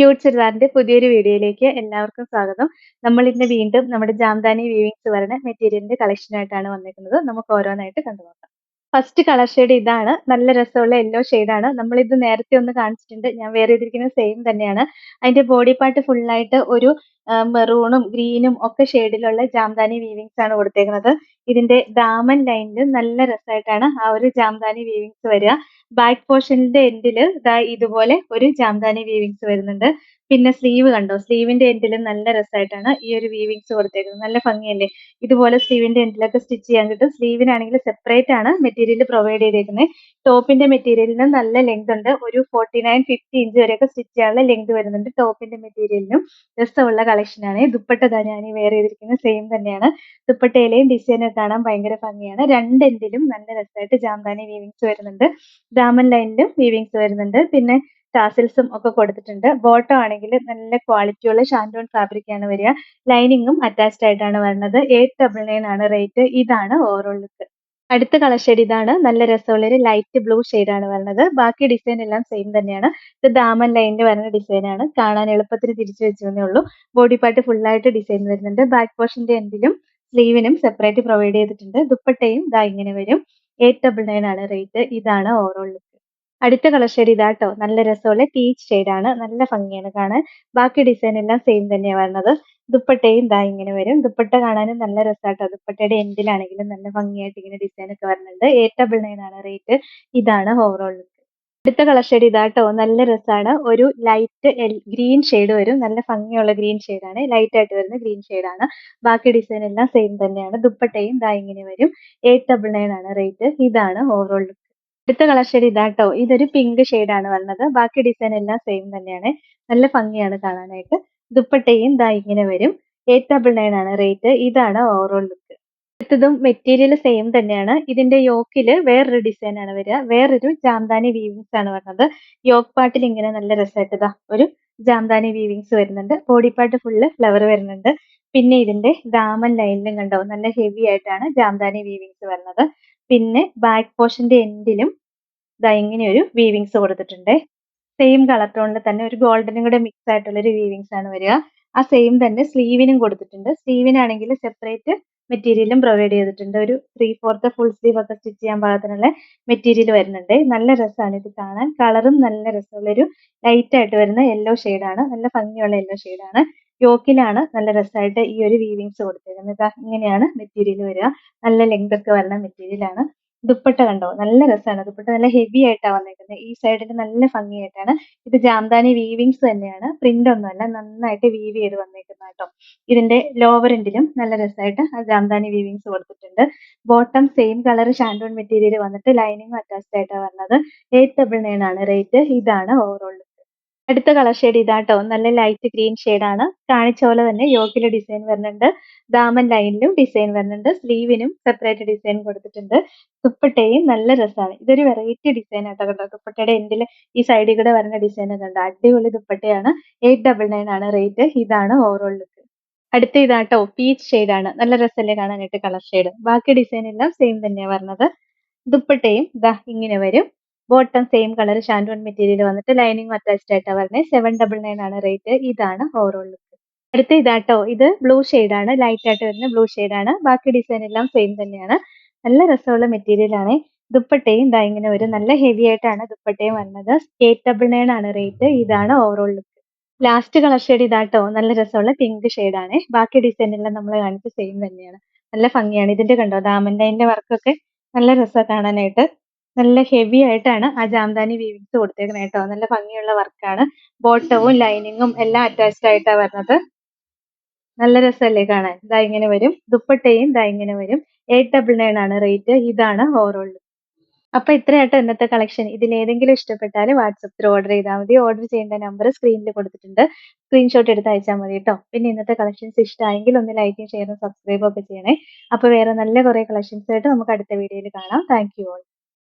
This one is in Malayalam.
ക്യൂട്ട് ചുരിദാറിന്റെ പുതിയൊരു വീഡിയോയിലേക്ക് എല്ലാവർക്കും സ്വാഗതം. നമ്മൾ ഇന്ന് വീണ്ടും നമ്മുടെ ജാംദാനി വീവിങ്സ് വരുന്ന മെറ്റീരിയലിന്റെ കളക്ഷനായിട്ടാണ് വന്നിരിക്കുന്നത്. നമുക്ക് ഓരോന്നായിട്ട് കണ്ടുനോക്കാം. ഫസ്റ്റ് കളർ ഷെയ്ഡ് ഇതാണ്. നല്ല രസമുള്ള യെല്ലോ നമ്മൾ ഇത് നേരത്തെ ഒന്ന് കാണിച്ചിട്ടുണ്ട്. ഞാൻ വേറെ ചെയ്തിരിക്കുന്നത് സെയിം തന്നെയാണ്. അതിന്റെ ബോഡി പാർട്ട് ഫുള്ളായിട്ട് ഒരു മെറൂണും ഗ്രീനും ഒക്കെ ഷെയ്ഡിലുള്ള ജാംദാനി വീവിങ്സ് ആണ് കൊടുത്തേക്കുന്നത്. ഇതിന്റെ ദാമൻ ലൈനിൽ നല്ല രസമായിട്ടാണ് ആ ഒരു ജാംദാനി വീവിങ്സ് വരിക. ബാക്ക് പോർഷനിന്റെ എൻഡിൽ ദാ ഇതുപോലെ ഒരു ജാംദാനി വീവിങ്സ് വരുന്നുണ്ട്. പിന്നെ സ്ലീവ് കണ്ടോ? സ്ലീവിന്റെ എൻഡിൽ നല്ല രസമായിട്ടാണ് ഈ ഒരു വീവിങ്സ് കൊടുത്തേക്കുന്നത്. നല്ല ഭംഗിയല്ലേ? ഇതുപോലെ സ്ലീവിന്റെ എൻഡിലൊക്കെ സ്റ്റിച്ച് ചെയ്യാൻ കിട്ടും. സ്ലീവിനാണെങ്കിൽ സെപ്പറേറ്റ് ആണ് മെറ്റീരിയൽ പ്രൊവൈഡ് ചെയ്തേക്കുന്നത് ടോപ്പിന്റെ മെറ്റീരിയലിന് നല്ല ലെങ്ത് ഉണ്ട്. ഒരു ഫോർട്ടി നയൻ ഫിഫ്റ്റി ഇഞ്ച് വരെയൊക്കെ സ്റ്റിച്ച് ചെയ്യാനുള്ള ലെങ്ത് വരുന്നുണ്ട് ടോപ്പിന്റെ മെറ്റീരിയലിനും രസമുള്ള കളക്ഷനാണ് ദുപ്പട്ട ഞാൻ വെയർ ചെയ്തിരിക്കുന്നത് സെയിം തന്നെയാണ്. ദുപ്പട്ടയിലെയും ഡിസൈനും കാണാൻ ഭയങ്കര ഭംഗിയാണ്. രണ്ട് എൻഡിലും നല്ല രസമായിട്ട് ജാംദാനി വീവിങ്സ് വരുന്നുണ്ട്. ദാമൻ ലൈനിലും വീവിങ്സ് വരുന്നുണ്ട്. പിന്നെ ടാസിൽസും ഒക്കെ കൊടുത്തിട്ടുണ്ട്. ബോട്ടം ആണെങ്കിൽ നല്ല ക്വാളിറ്റിയുള്ള ഷാൻഡോൺ ഫാബ്രിക് ആണ് വരിക. ലൈനിങ്ങും അറ്റാച്ച്ഡ് ആയിട്ടാണ് വരുന്നത്. എയ്റ്റ് ഡബിൾ നയൻ ആണ് റേറ്റ് ഇതാണ് ഓവറോൾ ലുക്ക് അടുത്ത കളർ ഷെയ്ഡ് ഇതാണ്. നല്ല രസമുള്ള ഒരു ലൈറ്റ് ബ്ലൂ ഷെയ്ഡ് ആണ് വരുന്നത്. ബാക്കി ഡിസൈൻ എല്ലാം സെയിം തന്നെയാണ്. ഇത് ദാമൻ ലൈനിൽ വരുന്ന ഡിസൈൻ ആണ്. കാണാൻ എളുപ്പത്തിന് തിരിച്ചു വെച്ചതേ ഉള്ളൂ. ബോഡി പാർട്ട് ഫുൾ ആയിട്ട് ഡിസൈൻ വരുന്നുണ്ട്. ബാക്ക് പോർഷന്റെ എൻഡിലും സ്ലീവിനും സെപ്പറേറ്റ് പ്രൊവൈഡ് ചെയ്തിട്ടുണ്ട്. ദുപ്പട്ടയും ഇതാ ഇങ്ങനെ വരും. എയ്റ്റ് ഡബിൾ നയൻ ആണ് റേറ്റ് ഇതാണ് ഓവറോൾ ലുക്ക് അടുത്ത കളർ ഷെയ്ഡ് ഇതാട്ടോ. നല്ല രസമുള്ള പീച്ച് ആണ്. നല്ല ഭംഗിയാണ് കാണാൻ. ബാക്കി ഡിസൈൻ എല്ലാം സെയിം തന്നെയാണ് വരുന്നത് ദുപ്പട്ടയും ഇതാ ഇങ്ങനെ വരും. ദുപ്പട്ട കാണാനും നല്ല രസമാട്ടോ ദുപ്പട്ടയുടെ എൻഡിലാണെങ്കിലും നല്ല ഭംഗിയായിട്ട് ഇങ്ങനെ ഡിസൈൻ ഒക്കെ വരുന്നുണ്ട് എയ്റ്റ് ഡബിൾ നയൻ ആണ് റേറ്റ് ഇതാണ് ഓവറോൾ അടുത്ത കളർ ഷെയ്ഡ് ഇതാട്ടോ. നല്ല രസമാണ് ഒരു ലൈറ്റ് ഗ്രീൻ ഷെയ്ഡ് വരും. നല്ല ഭംഗിയുള്ള ഗ്രീൻ ആണ്. ലൈറ്റ് ആയിട്ട് വരുന്ന ഗ്രീൻ ആണ്. ബാക്കി ഡിസൈൻ എല്ലാം സെയിം തന്നെയാണ്. ദുപ്പട്ടയും ദാ ഇങ്ങനെ വരും. എയ്റ്റ് ഡബിൾ നയൻ ആണ് റേറ്റ് ഇതാണ് ഓവറോൾ അടുത്ത കളർ ഷെയ്ഡ് ഇതാട്ടോ. ഇതൊരു പിങ്ക് ആണ് വന്നത്. ബാക്കി ഡിസൈൻ എല്ലാം സെയിം തന്നെയാണ്. നല്ല ഭംഗിയാണ് കാണാനായിട്ട്. ദുപ്പട്ടയും ദാ ഇങ്ങനെ വരും. എയ്റ്റ് ഡബിൾ നയൻ ആണ് റേറ്റ് ഇതാണ് ഓവറോൾ ലുക്ക് അടുത്തതും മെറ്റീരിയൽ സെയിം തന്നെയാണ്. ഇതിന്റെ യോക്കിൽ വേറൊരു ഡിസൈൻ ആണ് വരിക. വേറൊരു ജാംദാനി വീവിങ്സ് ആണ് വരുന്നത് യോക്ക് പാട്ടിൽ ഇങ്ങനെ നല്ല രസമായിട്ടതാ ഒരു ജാംദാനി വീവിങ്സ് വരുന്നുണ്ട്. ബോഡി പാർട്ട് ഫുള്ള് ഫ്ലവർ വരുന്നുണ്ട്. പിന്നെ ഇതിന്റെ ദാമൻ ലൈനിലും കണ്ടോ? നല്ല ഹെവി ആയിട്ടാണ് ജാംദാനി വീവിങ്സ് വരുന്നത് പിന്നെ ബാക്ക് പോർഷന്റെ എൻഡിലും ഇതാ ഇങ്ങനെ ഒരു വീവിങ്സ് കൊടുത്തിട്ടുണ്ട്. സെയിം കളർ ടോണിൽ തന്നെ ഒരു ഗോൾഡനും കൂടെ മിക്സ് ആയിട്ടുള്ള ഒരു വീവിങ്സ് ആണ് വരിക. ആ സെയിം തന്നെ സ്ലീവിനും കൊടുത്തിട്ടുണ്ട്. സ്ലീവിനാണെങ്കിൽ സെപ്പറേറ്റ് മെറ്റീരിയലും പ്രൊവൈഡ് ചെയ്തിട്ടുണ്ട്. ഒരു ത്രീ ഫോർത്ത് ഫുൾ സ്ലീവ് ഒക്കെ സ്റ്റിച്ച് ചെയ്യാൻ പാകത്തിനുള്ള മെറ്റീരിയൽ വരുന്നുണ്ട്. നല്ല രസമാണ് ഇത് കാണാൻ. കളറും നല്ല രസമുള്ളൊരു ലൈറ്റ് ആയിട്ട് വരുന്ന യെല്ലോ ആണ്. നല്ല ഭംഗിയുള്ള യെല്ലോ ആണ്. യോക്കിലാണ് നല്ല രസമായിട്ട് ഈ ഒരു വീവിങ്സ് കൊടുത്തിരിക്കുന്നത് ഇങ്ങനെയാണ് മെറ്റീരിയൽ വരിക നല്ല ലെങ്ത് ഒക്കെ വരുന്ന മെറ്റീരിയൽ ആണ്. ദുപ്പട്ട കണ്ടോ? നല്ല രസമാണ് ദുപ്പട്ട നല്ല ഹെവി ആയിട്ടാണ് വന്നിരിക്കുന്നത് ഈ സൈഡിൽ നല്ല ഭംഗിയായിട്ടാണ്. ഇത് ജാംദാനി വീവിങ്സ് തന്നെയാണ്. പ്രിന്റ് ഒന്നുമല്ല നന്നായിട്ട് വീവ് ചെയ്ത് വന്നേക്കുന്ന കേട്ടോ. ഇതിന്റെ ലോവർ എൻഡിലും നല്ല രസമായിട്ട് ആ ജാംദാനി വീവിങ്സ് കൊടുത്തിട്ടുണ്ട്. ബോട്ടം സെയിം കളർ ഷാൻഡോൺ മെറ്റീരിയൽ വന്നിട്ട് ലൈനിങ് അറ്റാച്ച്ഡ് ആയിട്ടാണ് വരുന്നത് എയ്റ്റ് ഡബിൾ നയൻ ആണ്. റേറ്റ് ഇതാണ് ഓവറോൾ അടുത്ത കളർ ഷെയ്ഡ് ഇതാട്ടോ. നല്ല ലൈറ്റ് ഗ്രീൻ ആണ്. കാണിച്ച പോലെ തന്നെ യോക്കിലെ ഡിസൈൻ വരുന്നുണ്ട്. ദാമൻ ലൈനിലും ഡിസൈൻ വരുന്നുണ്ട്. സ്ലീവിനും സെപ്പറേറ്റ് ഡിസൈൻ കൊടുത്തിട്ടുണ്ട്. ദുപ്പട്ടയും നല്ല രസമാണ്. ഇതൊരു വെറൈറ്റി ഡിസൈൻ ആട്ടോ കേട്ടോ. ദുപ്പട്ടയുടെ എൻഡിൽ ഈ സൈഡിൽ കൂടെ വരുന്ന ഡിസൈൻ കണ്ടോ അടിപൊളി ദുപ്പട്ടയാണ്. എയ്റ്റ് ഡബിൾ നയൻ ആണ് റേറ്റ് ഇതാണ് ഓവറോൾ ലുക്ക് അടുത്ത ഇതാട്ടോ പീച്ച് ആണ്. നല്ല രസമല്ലേ കാണാനായിട്ട് കളർ ഷെയ്ഡ് ബാക്കി ഡിസൈൻ എല്ലാം സെയിം തന്നെയാണ് വരുന്നത്. ദുപ്പട്ടയും ഇതാ ഇങ്ങനെ വരും. ബോട്ടം സെയിം കളർ ഷാൻഡോൺ മെറ്റീരിയൽ വന്നിട്ട് ലൈനിങ് അറ്റാച്ച്ഡ് ആയിട്ടാണ് വരുന്നത് സെവൻ ഡബിൾ നയൻ ആണ് റേറ്റ് ഇതാണ് ഓവറോൾ ലുക്ക് അടുത്ത ഇതാട്ടോ. ഇത് ബ്ലൂ ആണ്. ലൈറ്റ് ആയിട്ട് വരുന്ന ബ്ലൂ ആണ്. ബാക്കി ഡിസൈൻ എല്ലാം സെയിം തന്നെയാണ്. നല്ല രസമുള്ള മെറ്റീരിയൽ ആണ്. ദുപ്പട്ടയും ഇതാ ഇങ്ങനെ ഒരു നല്ല ഹെവി ആയിട്ടാണ് ദുപ്പട്ടയും വരുന്നത് എയ്റ്റ് ഡബിൾ നയൻ ആണ് റേറ്റ് ഇതാണ് overall look last colour shade ഇതാട്ടോ. നല്ല രസമുള്ള പിങ്ക് ആണ്. ബാക്കി ഡിസൈൻ എല്ലാം നമ്മൾ കാണിച്ച സെയിം തന്നെയാണ്. നല്ല ഭംഗിയാണ്. ഇതിന്റെ കണ്ടോ? ദാമൻ ലൈനിന്റെ വർക്കൊക്കെ നല്ല രസമാണ് കാണാനായിട്ട്. നല്ല ഹെവി ആയിട്ടാണ് ആ ജാംദാനി വീവിങ്സ് കൊടുത്തേക്കുന്നത് കേട്ടോ. നല്ല ഭംഗിയുള്ള വർക്കാണ് ബോട്ടവും ലൈനിങ്ങും എല്ലാം അറ്റാച്ച്ഡ് ആയിട്ടാണ് വരുന്നത്. നല്ല രസമല്ലേ കാണാൻ? ഇതാ ഇങ്ങനെ വരും. ദുപ്പട്ടയും ഇതാ ഇങ്ങനെ വരും. എയ്റ്റ് ഡബിൾ നയൻ ആണ് റേറ്റ് ഇതാണ് ഓവറോൾ അപ്പൊ ഇത്രയാട്ടോ ഇന്നത്തെ കളക്ഷൻ ഇതിൽ ഏതെങ്കിലും ഇഷ്ടപ്പെട്ടാൽ വാട്സപ്പിൽ ഓർഡർ ചെയ്താൽ മതി. ഓർഡർ ചെയ്യേണ്ട നമ്പർ സ്ക്രീനിൽ കൊടുത്തിട്ടുണ്ട്. സ്ക്രീൻഷോട്ട് എടുത്ത് അയച്ചാൽ മതി കേട്ടോ. പിന്നെ ഇന്നത്തെ കളക്ഷൻസ് ഇഷ്ടമായെങ്കിൽ ഒന്ന് ലൈക്കും ഷെയറും സബ്സ്ക്രൈബും ഒക്കെ ചെയ്യണേ. അപ്പൊ വേറെ നല്ല കുറെ കളക്ഷൻസ് ആയിട്ട് നമുക്ക് അടുത്ത വീഡിയോയിൽ കാണാം. Thank you all